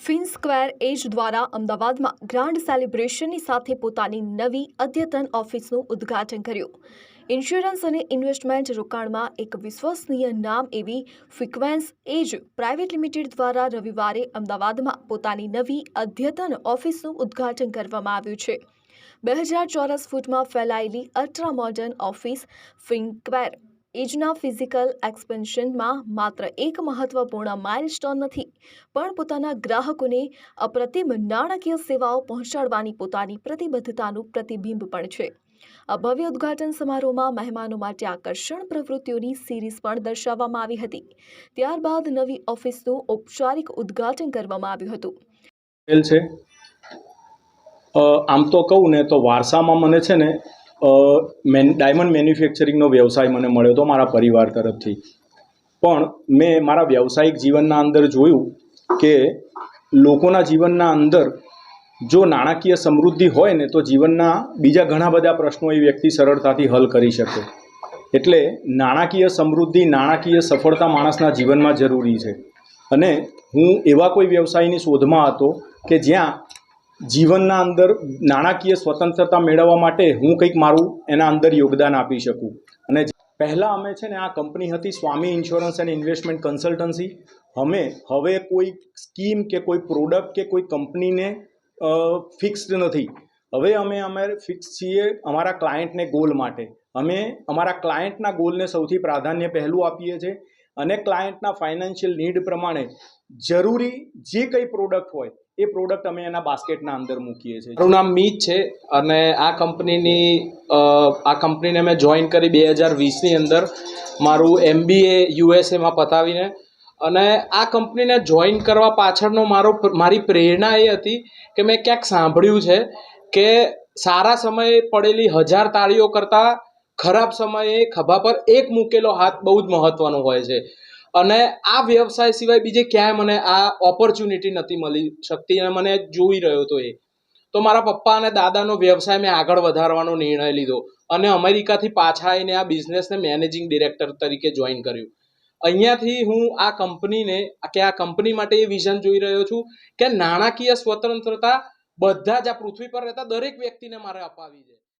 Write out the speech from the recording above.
Fin square એજ દ્વારા અમદાવાદમાં grand સેલિબ્રેશનની સાથે પોતાની નવી અદ્યતન ઓફિસનું ઉદ્ઘાટન કર્યું. ઇન્સ્યોરન્સ અને ઇન્વેસ્ટમેન્ટ રોકાણમાં એક વિશ્વસનીય નામ એવી ફ્રિક્વેન્સ એજ પ્રાઇવેટ લિમિટેડ દ્વારા રવિવારે અમદાવાદમાં પોતાની નવી અદ્યતન ઓફિસનું ઉદ્ઘાટન કરવામાં આવ્યું છે. બે હજાર ચોરસ ફૂટમાં ફેલાયેલી અલ્ટ્રા મોડર્ન ઓફિસ ફિન્કવેર એજના ફિઝિકલ એક્સપેન્શનમાં માત્ર એક મહત્વપૂર્ણ માઇલસ્ટોન નથી, પણ પોતાના ગ્રાહકોને અપ્રતિમ નાણાકીય સેવાઓ પહોંચાડવાની પોતાની પ્રતિબદ્ધતાનું પ્રતિબિંબ પણ છે. આ ભવ્ય ઉદ્ઘાટન સમારોહમાં મહેમાનો માટે આકર્ષણ પ્રવૃત્તિઓની સિરીઝ પણ દર્શાવવામાં આવી હતી. ત્યારબાદ નવી ઓફિસનું ઔપચારિક ઉદ્ઘાટન કરવામાં આવ્યું હતું. છે. આમ તો કહું ને તો વારસામાં મને છે ને મેન, ડાયમંડ મેન્યુફેક્ચરિંગનો વ્યવસાય મને મળ્યો હતો મારા પરિવાર તરફથી. પણ મેં મારા વ્યવસાયિક જીવનના અંદર જોયું કે લોકોના જીવનના અંદર જો નાણાકીય સમૃદ્ધિ હોય ને તો જીવનના બીજા ઘણા બધા પ્રશ્નો એ વ્યક્તિ સરળતાથી હલ કરી શકે. એટલે નાણાકીય સમૃદ્ધિ, નાણાકીય સફળતા માણસના જીવનમાં જરૂરી છે. અને હું એવા કોઈ વ્યવસાયની શોધમાં હતો કે જ્યાં જીવનના અંદર નાણાકીય સ્વતંત્રતા મેળવવા માટે હું કંઈક મારું એના અંદર યોગદાન આપી શકું. અને પહેલાં અમે છે ને આ કંપની હતી Swami insurance and investment consultancy. અમે હવે કોઈ સ્કીમ કે કોઈ પ્રોડક્ટ કે કોઈ કંપનીને ફિક્સ્ડ નથી. હવે અમે અમે ફિક્સ છીએ અમારા ક્લાયન્ટને ગોલ માટે. અમે અમારા ક્લાયન્ટના ગોલને સૌથી પ્રાધાન્ય પહેલું આપીએ છીએ. અને ક્લાયન્ટના ફાઇનાન્શિયલ નીડ પ્રમાણે જરૂરી જે કંઈ પ્રોડક્ટ હોય, એ પ્રોડક્ટ અમે એના બાસ્કેટના અંદર મૂકીએ છીએ. મારું નામ મીત છે અને આ કંપનીની આ કંપનીને મેં જોઈન કરી બે હજાર વીસની અંદર મારું એમબીએ યુએસએમાં પતાવીને અને આ કંપનીને જોઈન કરવા પાછળનો મારો, મારી પ્રેરણા એ હતી કે મેં ક્યાંક સાંભળ્યું છે કે સારા સમયે પડેલી હજાર તાળીઓ કરતાં ખરાબ સમયે ખભા પર એક મૂકેલો હાથ બહુ જ મહત્વનો હોય છે. અને આ વ્યવસાય સિવાય બીજે ક્યાંય મને આ ઓપોર્ચ્યુનિટી નથી મળી શકતી અને મને જોઈ રહ્યો હતો એ. તો મારા પપ્પા અને દાદાનો વ્યવસાય મેં આગળ વધારવાનો નિર્ણય લીધો અને અમેરિકાથી પાછા આવીને આ બિઝનેસને મેનેજિંગ ડિરેક્ટર તરીકે જોઈન કર્યું. અહીંયાથી હું આ કંપનીને કે આ કંપની માટે એ વિઝન જોઈ રહ્યો છું કે નાણાકીય સ્વતંત્રતા બધા જ આ પૃથ્વી પર રહેતા દરેક વ્યક્તિને મારે અપાવી છે.